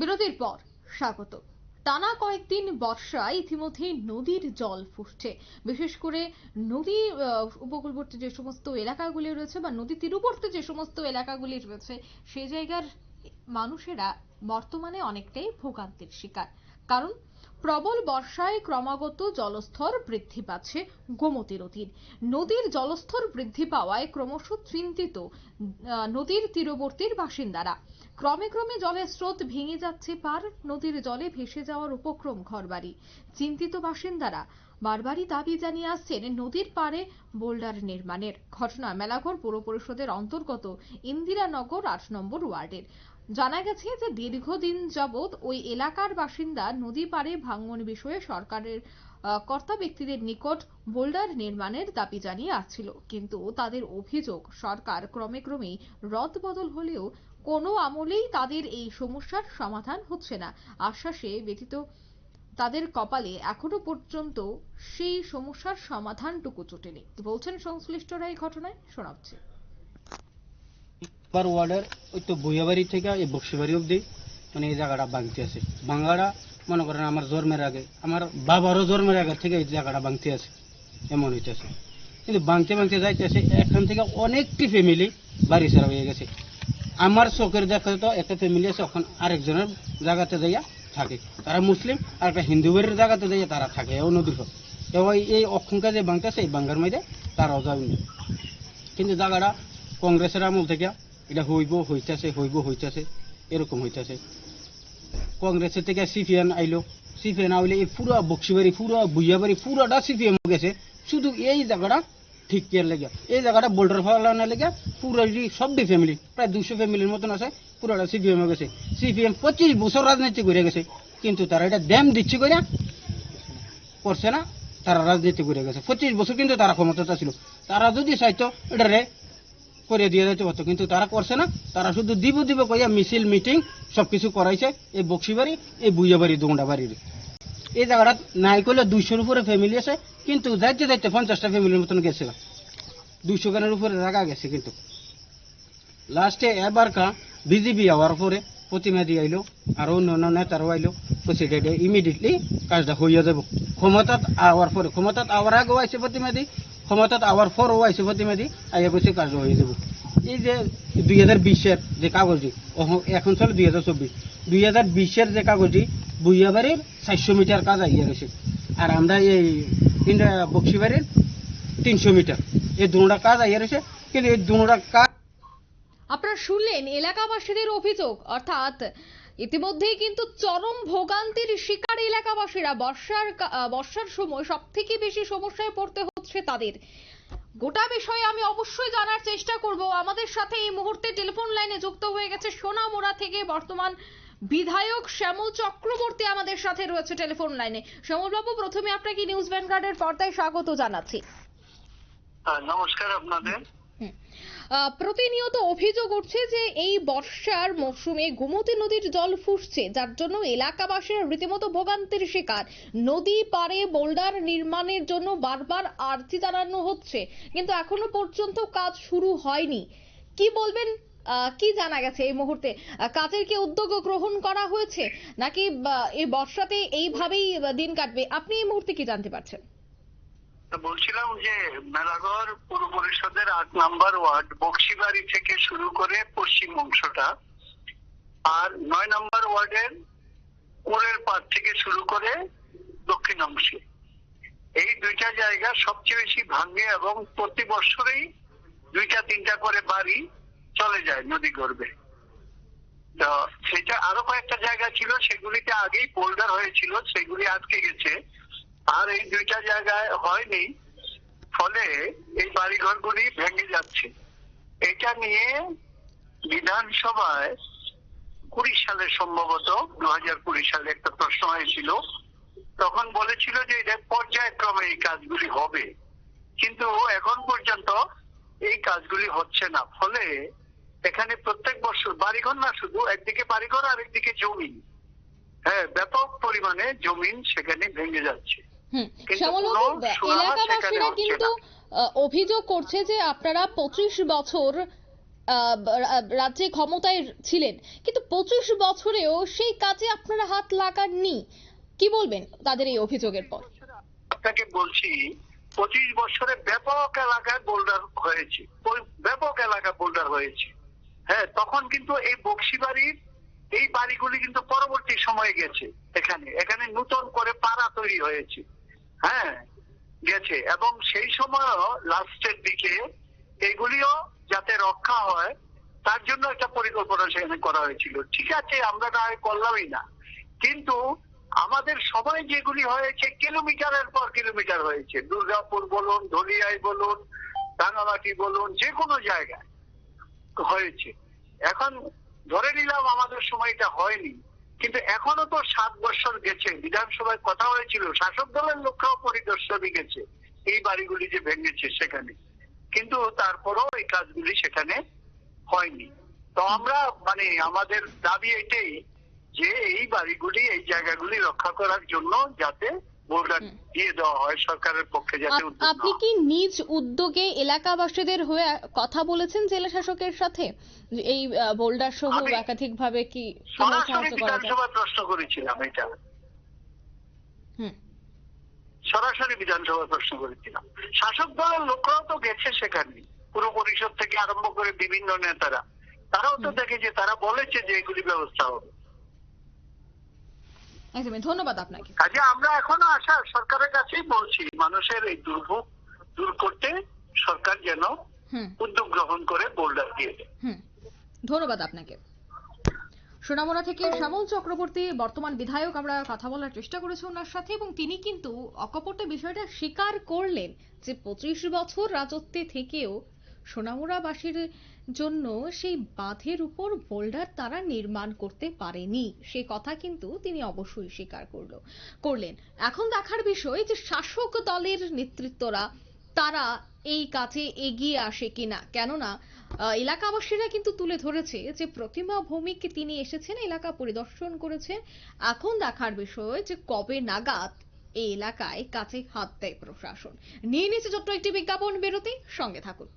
বিরতির পর স্বাগত। টানা কয়েকদিন বর্ষায় ইতিমধ্যে নদীর জল ফুটছে। বিশেষ করে নদী উপকূলবর্তী যে সমস্ত এলাকাগুলি রয়েছে বা নদী তীরবর্তী যে সমস্ত এলাকাগুলি রয়েছে সেই জায়গার মানুষেরা বর্তমানে অনেকটাই ভোগান্তির শিকার। কারণ প্রবল বর্ষায় ক্রমাগত জলস্তর বৃদ্ধি পাচ্ছে গোমতী নদীর নদীর জলস্তর বৃদ্ধি পাওয়ায় ক্রমশ চিন্তিত নদীর তীরবর্তীর বাসিন্দারা। ক্রমে ক্রমে জলের স্রোত ভেঙে যাচ্ছে পার, নদীর জলে ভেসে যাওয়ার উপক্রম ঘরবাড়ি। চিন্তিত বাসিন্দারা বারবারই দাবি জানিয়ে আসছেন নদীর পাড়ে বোল্ডার নির্মাণের। ঘটনা মেলাঘর পৌর পরিষদের অন্তর্গত ইন্দিরানগর আট নম্বর ওয়ার্ডের। জানা গেছে যে দীর্ঘদিন যাবৎ ওই এলাকার বাসিন্দা নদী পাড়ে ভাঙন বিষয়ে সরকারের কর্তা ব্যক্তিদের নিকট বোল্ডার নির্মাণের দাবি জানিয়ে আসছিল। কিন্তু তাদের অভিযোগ, সরকার ক্রমে ক্রমেই রদ বদল হলেও কোনো আমলেই তাদের এই সমস্যার সমাধান হচ্ছে না। আশ্বাসে ব্যতীত তাদের কপালে এখনও পর্যন্ত সেই সমস্যার সমাধানটুকু জোটেনি বলছেন সংশ্লিষ্টরা এই ঘটনায়? শোনাচ্ছে। বার ওয়ার্ডের ওই তো বইয়াবাড়ি থেকে এই বক্সিবাড়ি অবধি মানে এই জায়গাটা ভাঙতে আছে। বাংলাটা মনে করেন আমার জন্মের আগে, আমার বাবারও জন্মের আগে থেকে এই জায়গাটা ভাঙতে আছে, এমন হইতেছে। কিন্তু ভাঙতে ভাঙতে যাইতেছে, এখান থেকে অনেকটি ফ্যামিলি বাড়ি ছাড়া হয়ে গেছে। আমার চোখের দেখা তো একটা ফ্যামিলি আছে, ওখানে আরেকজনের জায়গাতে যাইয়া থাকে। তারা মুসলিম, আর একটা হিন্দু বাড়ির জায়গাতে যাইয়া তারা থাকে, এও নদীর এবার এই অক্ষণকা যে ভাঙতেছে এই বাঙ্গার মধ্যে তারাও যাবে কিন্তু জায়গাটা কংগ্রেসের আমল থেকে এটা হইব, হইতাছে হইব, হইতাছে, এরকম হইতাছে। কংগ্রেসের থেকে সিপিএন আইলো। সিপিএন আইলে এই পুরো বক্সিবাড়ি, পুরো বুইয়াবাড়ি, পুরোটা সিপিএম গেছে। শুধু এই জায়গাটা ঠিক কেয়ার লেগে। এই জায়গাটা বোল্ডার ফলানোর লেগে পুরো সবটি ফ্যামিলি প্রায় দুশো ফ্যামিলির মতন আছে, পুরোটা সিপিএম গেছে। সিপিএম পঁচিশ বছর রাজনীতি করে গেছে। কিন্তু তারা এটা ড্যাম দিচ্ছে করে করছে না, তারা রাজনীতি করে গেছে। পঁচিশ বছর কিন্তু তারা ক্ষমতাটা ছিল। তারা যদি চাইতো, এটারে করে দিয়ে যেতে পারতো। কিন্তু তারা করছে না। তারা শুধু দিব দিব কইয়া মিছিল মিটিং সব কিছু করাইছে। এই বক্সিবাড়ি, এই বুইয়াবাড়ি দোংডা বাড়ির এই জায়গাটা নাই করলে দুইশোর উপরে ফ্যামিলি আছে, কিন্তু যাইতে যাইতে পঞ্চাশটা ফ্যামিলির মতন গেছে। দুইশো গানের উপরে জায়গা গেছে কিন্তু। লাস্টে এবার বিজেপি হওয়ার পরে প্রতিমাদি আইলো, আর অন্য অন্য নেতারও আইলো প্রেসিডেন্ট ইমিডিয়েটলি কাজটা হইয়া যাব। ক্ষমতাত আওয়ার পরে, ক্ষমতাত আওয়ার আগেও আইসে প্রতিমাদি ক্ষমতাত আওয়ার পরও আইসে প্রতিমাদি আইয়া বসে কাজ হয়ে যাব। এই যে দুই হাজার বিশের যে কাগজটি এখন চলে দুই হাজার চব্বিশ। দুই হাজার বিশের যে কাগজটি বুইয়াবাড়ির চারশো মিটার কাজ আইয়া গেছে। আর আমরা এই বক্সিবাড়ির তিনশো মিটার। এই দুটা কাজ আইয়া গেছে কিন্তু এই দুটা কাজ আপনারা শুনলেন এলাকাবাসীদের অভিযোগ, অর্থাৎ ইতিমধ্যেই কিন্তু চরম ভোগান্তির শিকার এলাকাবাসীরা বর্ষার বর্ষার সময় সব থেকে বেশি সমস্যায় পড়তে হচ্ছে তাদের। গোটা বিষয়ে আমি অবশ্যই জানার চেষ্টা করব। আমাদের সাথে এই মুহূর্তে টেলিফোন লাইনে যুক্ত হয়ে গেছে সোনামুড়া থেকে বর্তমান বিধায়ক শ্যামল চক্রবর্তী আমাদের সাথে রয়েছে টেলিফোন লাইনে। শ্যামলবাবু প্রথমে আপনাকে নিউজ ভ্যানগার্ডের পর্দায় স্বাগত জানাচ্ছি। নমস্কার আপনাদের। প্রতিনিয়ত অভিযোগ উঠছে যে এই বর্ষার মৌসুমে গোমতী নদীর জল ফুসছে যার জন্য এলাকাবাসীরা রীতিমতো ভোগান্তির শিকার। নদী পারে বোল্ডার নির্মাণের জন্য বারবার আর্জি জানানো হচ্ছে কিন্তু এখনও পর্যন্ত কাজ শুরু হয়নি। কি বলবেন কি জানা গেছে এই মুহূর্তে? কাজের কি উদ্যোগ গ্রহণ করা হয়েছে? নাকি এই বর্ষাতে এইভাবেই দিন কাটবে? আপনি এই মুহূর্তে কি জানতে পারছেন? বলছিলাম যে, মেলাঘর পৌর পরিষদের আট নাম্বার ওয়ার্ড, বক্সিবাড়ি থেকে শুরু করে পশ্চিম অংশটা, আর নয় নাম্বার ওয়ার্ডের কোরের পাড় থেকে শুরু করে দক্ষিণ অংশে। এই দুইটা জায়গা সবচেয়ে বেশি ভাঙে এবং প্রতি বছরেই দুইটা, তিনটা করে বাড়ি চলে যায় নদী গর্ভে। তো সেটা আরও কয়েকটা জায়গা ছিল, সেগুলিতে আগেই বোল্ডার হয়েছিল, সেগুলি আটকে গেছে। আর এই দুইটা জায়গায় হয়নি, ফলে এই বাড়িঘরগুলি ভেঙে যাচ্ছে। এটা নিয়ে বিধানসভায় কুড়ি সালে সম্ভবত দু হাজার কুড়ি সালে একটা প্রশ্ন হয়েছিল। তখন বলেছিল যে এটা পর্যায়ক্রমে এই কাজগুলি হবে। কিন্তু এখন পর্যন্ত কাজগুলি হচ্ছে না। ফলে এখানে প্রত্যেক বছর বাড়িঘর না শুধু একদিকে বাড়িঘর আর একদিকে জমি। হ্যাঁ ব্যাপক পরিমাণে জমিন সেখানে ভেঙে যাচ্ছে। কিন্তু এলাকাবাসীরা অভিযোগ করছে যে আপনারা পঁচিশ বছর রাজ্যে ক্ষমতায় ছিলেন। কিন্তু পঁচিশ বছরেও সেই কাজে আপনারা হাত লাগাননি। কি বলবেন তাদের এই অভিযোগের পর? আপনাকে বলছি পঁচিশ বছরে ব্যাপক এলাকায় বোল্ডার হয়েছে। ব্যাপক এলাকা বোল্ডার হয়েছে। হ্যাঁ তখন কিন্তু এই বক্সিবাড়ির এই বাড়িগুলি কিন্তু পরবর্তী সময়ে গেছে এখানে। এখানে নতুন করে পাড়া তৈরি হয়েছে। হ্যাঁ গেছে। এবং সেই সময়ও লাস্টের দিকে এগুলিও যাতে রক্ষা হয়, তার জন্য একটা পরিকল্পনা সেখানে করা হয়েছিল। ঠিক আছে, আমরা না করলামই না। কিন্তু আমাদের সময় যেগুলি হয়েছে, কিলোমিটারের পর কিলোমিটার হয়েছে। দুর্গাপুর বলুন, ধলিয়াই বলুন, রাঙামাটি বলুন যে কোনো জায়গায় হয়েছে। এখন ধরে নিলাম আমাদের সময়টা হয়নি, কিন্তু এখনও তো সাত বছর গেছে। বিধানসভায় কথা হয়েছিল, শাসক দলের লোকরাও পরিদর্শনে গেছে, এই বাড়িগুলি যে ভেঙেছে সেখানে। কিন্তু তারপরও এই কাজগুলি সেখানে হয়নি। তো আমরা মানে আমাদের দাবি এটাই যে এই বাড়িগুলি এই জায়গাগুলি রক্ষা করার জন্য যাতে বোর্ডার। দিয়ে দেওয়া হয় সরকারের পক্ষে যাতে আপনি কি নিজ উদ্যোগে এলাকাবাসীদের হয়ে কথা বলেছেন জেলা শাসকের সাথে? এই বোল্ডার সহ একাধিক ভাবে কি সরাসরি বিধানসভায় প্রশ্ন করেছিলাম এটা। সরাসরি বিধানসভায় প্রশ্ন করেছিলাম। শাসক দলের লোকরাও তো গেছে সেখানে। পুরো পরিষদ থেকে আরম্ভ করে বিভিন্ন নেতারা। তারাও তো হুম। দেখেছে তারা বলেছে যে এগুলি ব্যবস্থা হবে। একদমই ধন্যবাদ আপনাকে। কাজে আমরা এখনও আশা সরকারের কাছেই বলছি মানুষের এই দুর্ভোগ দূর করতে সরকার যেন উদ্যোগ গ্রহণ করে বোল্ডার দিয়ে দেয়। ধন্যবাদ আপনাকে। সোনামুড়া থেকে শ্যামল চক্রবর্তী বর্তমান বিধায়ক আমরা কথা বলার চেষ্টা করেছি ওনার সাথে এবং তিনি কিন্তু অকপটে বিষয়টা স্বীকার করলেন যে পঁচিশ বছর রাজত্বে থেকেও সোনামুড়াবাসীর জন্য সেই বাঁধের উপর বোল্ডার তারা নির্মাণ করতে পারেনি। সে কথা কিন্তু তিনি অবশ্যই স্বীকার করল, করলেন। এখন দেখার বিষয় যে শাসক দলের নেতৃত্বরা তারা এই কাজে এগিয়ে আসে কিনা। কেননা এলাকাবাসীরা কিন্তু তুলে ধরেছে যে প্রতিমা ভৌমিক তিনি এসেছেন, এলাকা পরিদর্শন করেছেন। এখন দেখার বিষয় যে কবে নাগাদ এই এলাকায় কাছে হাত দেয় প্রশাসন। নিয়ে নিচ্ছে ছোট্ট একটি বিজ্ঞাপন, বেরোতে, সঙ্গে থাকুন।